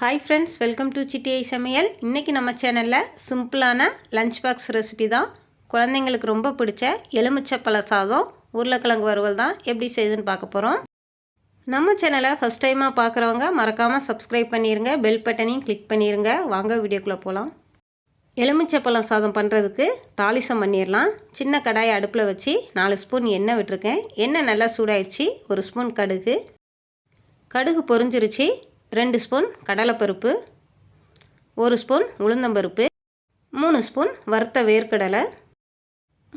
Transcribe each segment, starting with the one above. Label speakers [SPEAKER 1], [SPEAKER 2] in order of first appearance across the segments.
[SPEAKER 1] Hi friends welcome to சிட்டிஐ சமையல் இன்றைக்கி நம்ம சேனலில் சிம்பிளான லஞ்ச் பாக்ஸ் ரெசிபி தான். குழந்தைங்களுக்கு ரொம்ப பிடிச்ச எலுமிச்சப்பழ சாதம் உருளைக்கிழங்கு வறுவல் தான் எப்படி செய்யுதுன்னு பார்க்க போகிறோம் நம்ம சேனலை ஃபஸ்ட் டைமாக பார்க்குறவங்க மறக்காமல் சப்ஸ்கிரைப் பண்ணிடுங்க பெல் பட்டனையும் கிளிக் பண்ணிடுங்க வாங்க வீடியோக்குள்ளே போகலாம் எலுமிச்சை பழம் சாதம் பண்ணுறதுக்கு தாளிசம் பண்ணிடலாம் சின்ன கடாயை அடுப்பில் வச்சு நாலு ஸ்பூன் எண்ணெய் விட்டுருக்கேன். எண்ணெய் நல்லா சூடாயிடுச்சு ஒரு ஸ்பூன் கடுகு. கடுகு பொரிஞ்சிருச்சு ரெண்டு ஸ்பூன் கடலைப்பருப்பு ஒரு ஸ்பூன் உளுந்தம்பருப்பு மூணு ஸ்பூன் வறுத்த வேர்க்கடலை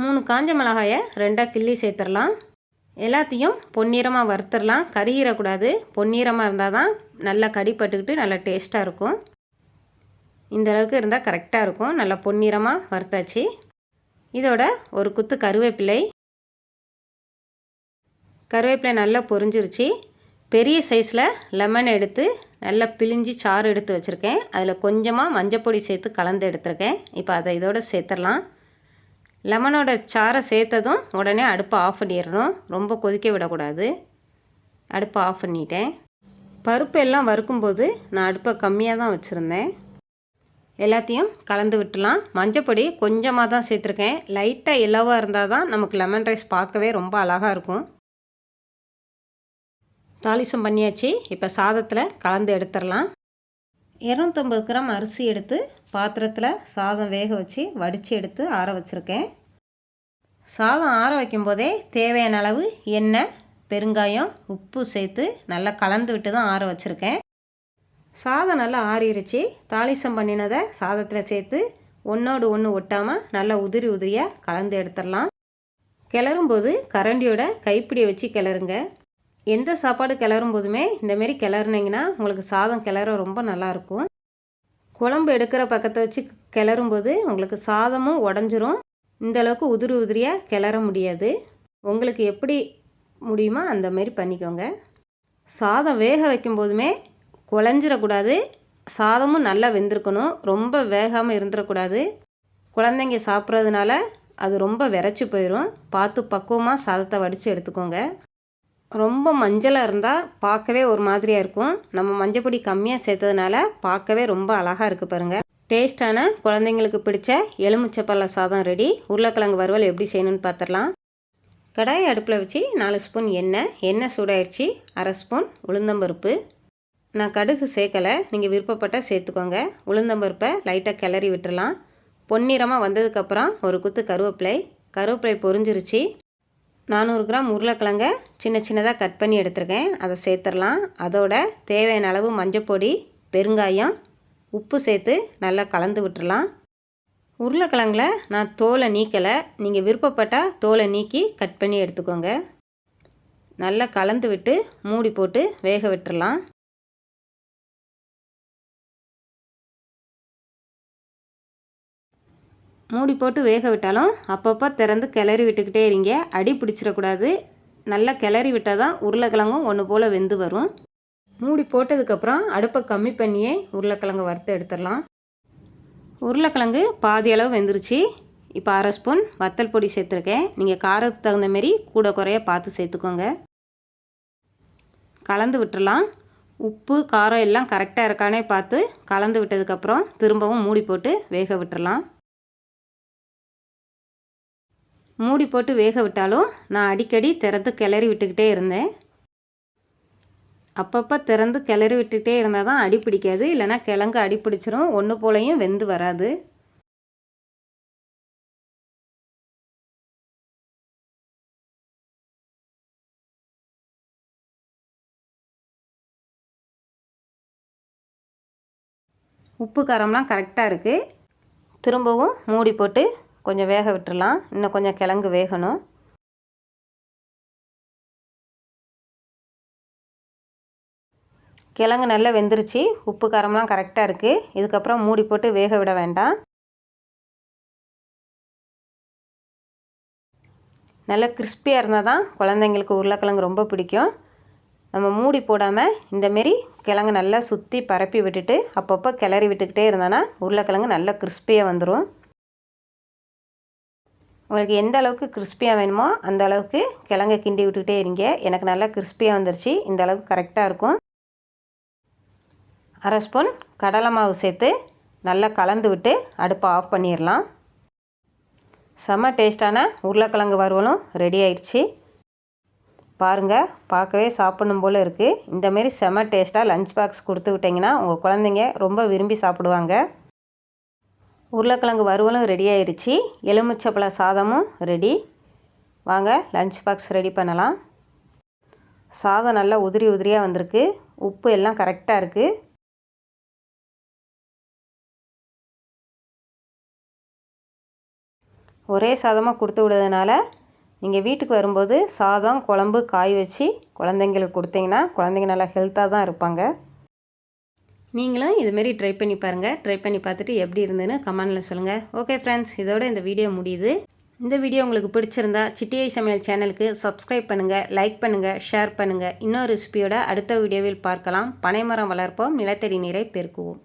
[SPEAKER 1] மூணு காஞ்ச மிளகாயை ரெண்டாக கிள்ளி சேர்த்துடலாம். எல்லாத்தையும் பொன்னிறமாக வறுத்துடலாம். கருகிறக்கூடாது பொன்னிறமாக இருந்தால் தான் நல்லா கடிப்பட்டுக்கிட்டு நல்லா டேஸ்ட்டாக இருக்கும். இந்த அளவுக்கு இருந்தால் கரெக்டாக இருக்கும். நல்லா பொன்னிறமாக வறுத்தாச்சு. இதோட ஒரு குத்து கருவேப்பிலை. கருவேப்பிலை நல்லா பொரிஞ்சிருச்சு. பெரிய சைஸில் லெமன் எடுத்து நல்லா பிழிஞ்சி சாறு எடுத்து வச்சுருக்கேன். அதில் கொஞ்சமாக மஞ்சப்பொடி சேர்த்து கலந்து எடுத்துருக்கேன். இப்போ அதை இதோட சேர்த்துடலாம். லெமனோட சாறை சேர்த்ததும் உடனே அடுப்பை ஆஃப் பண்ணிடணும். ரொம்ப கொதிக்க விடக்கூடாது. அடுப்பை ஆஃப் பண்ணிட்டேன். பருப்பு எல்லாம் வறுக்கும்போது நான் அடுப்பை கம்மியாக தான் வச்சுருந்தேன். எல்லாத்தையும் கலந்து விட்டுலாம். மஞ்சப்பொடி கொஞ்சமாக தான் சேர்த்துருக்கேன். லைட்டாக எல்லோவாக இருந்தால் தான் நமக்கு லெமன் ரைஸ் பார்க்கவே ரொம்ப அழகாக இருக்கும். தாளிசம் பண்ணியாச்சு. இப்போ சாதத்தில் கலந்து எடுத்துடலாம். இரநூத்தம்பது கிராம் அரிசி எடுத்து பாத்திரத்தில் சாதம் வேக வச்சு வடித்து எடுத்து ஆற வச்சுருக்கேன். சாதம் ஆற வைக்கும்போதே தேவையான அளவு எண்ணெய் பெருங்காயம் உப்பு சேர்த்து நல்லா கலந்து விட்டு தான் ஆற வச்சுருக்கேன். சாதம் நல்லா ஆறிடுச்சு தாளிசம் பண்ணினதை சாதத்தில் சேர்த்து ஒன்றோடு ஒன்று ஒட்டாமல் நல்லா உதிரி உதிரியாக கலந்து எடுத்துடலாம். கிளறும்போது கரண்டியோட கைப்பிடியை வச்சு கிளறுங்க. எந்த சாப்பாடு கிளறும் போதுமே இந்தமாரி கிளறுனீங்கன்னா உங்களுக்கு சாதம் கிளற ரொம்ப நல்லாயிருக்கும். குழம்பு எடுக்கிற பக்கத்தை வச்சு கிளறும்போது உங்களுக்கு சாதமும் உடஞ்சிரும். இந்தளவுக்கு உதிரி உதிரியாக கிளற முடியாது. உங்களுக்கு எப்படி முடியுமோ அந்தமாரி பண்ணிக்கோங்க. சாதம் வேக வைக்கும் போதுமே குழஞ்சிடக்கூடாது சாதமும் நல்லா வெந்திருக்கணும். ரொம்ப வேகாமல் இருந்துடக்கூடாது குழந்தைங்க சாப்பிட்றதுனால அது ரொம்ப விரைச்சி போயிடும் பார்த்து பக்குவமாக சாதத்தை வடித்து எடுத்துக்கோங்க. ரொம்ப மஞ்சளாக இருந்தால் பார்க்கவே ஒரு மாதிரியாக இருக்கும். நம்ம மஞ்சப்பொடி கம்மியாக சேர்த்ததுனால பார்க்கவே ரொம்ப அழகாக இருக்குது பாருங்கள் டேஸ்ட்டான குழந்தைங்களுக்கு பிடிச்ச எலுமிச்சப்பழ சாதம் ரெடி. உருளைக்கிழங்கு வறுவல் எப்படி செய்யணும்னு பார்த்துடலாம் கடாயை அடுப்பில் வச்சு நாலு ஸ்பூன் எண்ணெய். எண்ணெய் சூடாயிடுச்சு. அரை ஸ்பூன் உளுந்தம்பருப்பு. நான் கடுகு சேர்க்கலை. நீங்கள் விருப்பப்பட்டால் சேர்த்துக்கோங்க. உளுந்தம்பருப்பை லைட்டாக கிளறி விட்டுடலாம் பொன்னிறமாக வந்ததுக்கப்புறம் ஒரு குத்து கருவேப்பிலை. கருவேப்பிலை பொரிஞ்சிருச்சு. நானூறு கிராம் உருளைக்கிழங்க சின்ன சின்னதாக கட் பண்ணி எடுத்துருக்கேன். அதை சேர்த்துடலாம். அதோட தேவையான அளவு மஞ்சப்பொடி பெருங்காயம் உப்பு சேர்த்து நல்லா கலந்து விட்டுடலாம். உருளைக்கிழங்கில் நான் தோலை நீக்கலை. நீங்கள் விருப்பப்பட்டால் தோலை நீக்கி கட் பண்ணி எடுத்துக்கோங்க. நல்லா கலந்து விட்டு மூடி போட்டு வேக விட்டுடலாம். மூடி போட்டு வேக விட்டாலும் அப்பப்போ திறந்து கிளறி விட்டுக்கிட்டே இருங்க. அடி பிடிச்சிடக்கூடாது. நல்லா கிளறி விட்டால் தான் உருளைக்கிழங்கும் ஒன்று போல் வெந்து வரும். மூடி போட்டதுக்கப்புறம் அடுப்பை கம்மி பண்ணியே உருளைக்கிழங்கு வறுத்து எடுத்துடலாம். உருளைக்கிழங்கு பாதி அளவு வெந்துருச்சு. இப்போ அரை ஸ்பூன் வத்தல் பொடி சேர்த்துருக்கேன். நீங்கள் காரத்துக்கு தகுந்த மாரி கூட குறைய பார்த்து சேர்த்துக்கோங்க. கலந்து விட்டுடலாம். உப்பு காரம் எல்லாம் கரெக்டாக இருக்கானே பார்த்து கலந்து விட்டதுக்கப்புறம் திரும்பவும் மூடி போட்டு வேக விட்டுடலாம். மூடி போட்டு வேக விட்டாலும் நான் அடிக்கடி திறந்து கிளறி விட்டுக்கிட்டே இருந்தேன். அப்பப்போ திறந்து கிளறி விட்டுக்கிட்டே இருந்தால் தான் அடி பிடிக்காது. இல்லைனா கிழங்கு அடி பிடிச்சிரும். ஒன்று போலையும் வெந்து வராது. உப்பு காரம்லாம் கரெக்டாக இருக்குது திரும்பவும் மூடி போட்டு கொஞ்சம் வேக விட்டுடலாம் இன்னும் கொஞ்சம் கிழங்கு வேகணும். கிழங்கு நல்லா வெந்துருச்சு. உப்பு காரம்லாம் கரெக்டாக இருக்குது இதுக்கப்புறம் மூடி போட்டு வேக விட வேண்டாம். நல்லா கிறிஸ்பியாக இருந்தால் தான் குழந்தைங்களுக்கு உருளைக்கிழங்கு ரொம்ப பிடிக்கும். நம்ம மூடி போடாமல் இந்தமாரி கிழங்கு நல்லா சுற்றி பரப்பி விட்டுட்டு அப்பப்போ கிளறி விட்டுக்கிட்டே இருந்தோன்னா உருளைக்கிழங்கு நல்லா கிறிஸ்பியாக வந்துடும் உங்களுக்கு எந்த அளவுக்கு கிறிஸ்பியாக வேணுமோ அந்த அளவுக்கு கிழங்க கிண்டி விட்டுக்கிட்டே இருங்க. எனக்கு நல்லா கிறிஸ்பியாக வந்துருச்சு. இந்த அளவுக்கு கரெக்டாக இருக்கும். அரை ஸ்பூன் கடலை மாவு சேர்த்து நல்லா கலந்து விட்டு அடுப்பை ஆஃப் பண்ணிடலாம். செம்ம டேஸ்டான உருளைக்கிழங்கு வறுவலும் ரெடி ஆயிடுச்சு. பாருங்கள் பார்க்கவே சாப்பிடணும் போல் இருக்குது இந்தமாரி செம்ம டேஸ்ட்டாக லஞ்ச் பாக்ஸ் கொடுத்து விட்டிங்கன்னா உங்கள் குழந்தைங்க ரொம்ப விரும்பி சாப்பிடுவாங்க. உருளைக்கிழங்கு வறுவலும் ரெடி ஆயிடுச்சு எலுமிச்சப்பழ சாதமும் ரெடி வாங்க லஞ்ச் பாக்ஸ் ரெடி பண்ணலாம். சாதம் நல்லா உதிரி உதிரியாக வந்திருக்கு. உப்பு எல்லாம் கரெக்டாக இருக்குது ஒரே சாதமாக கொடுத்து விடுறதுனால நீங்கள் வீட்டுக்கு வரும்போது சாதம் குழம்பு காய் வச்சு குழந்தைங்களுக்கு கொடுத்தீங்கன்னா குழந்தைங்க நல்லா ஹெல்த்தாக தான் இருப்பாங்க. நீங்களும் இதுமாரி ட்ரை பண்ணி பாருங்கள் ட்ரை பண்ணி பார்த்துட்டு எப்படி இருந்ததுன்னு கமெண்டில் சொல்லுங்கள் ஓகே ஃப்ரெண்ட்ஸ் இதோட இந்த வீடியோ முடியுது. இந்த வீடியோ உங்களுக்கு பிடிச்சிருந்தா சிட்டியை சமையல் சேனலுக்கு சப்ஸ்கிரைப் பண்ணுங்கள் லைக் பண்ணுங்கள் ஷேர் பண்ணுங்கள் இன்னொரு ரெசிபியோட அடுத்த வீடியோவில் பார்க்கலாம். பனைமரம் வளர்ப்போம் நிலத்தடி நீரை பெருக்குவோம்.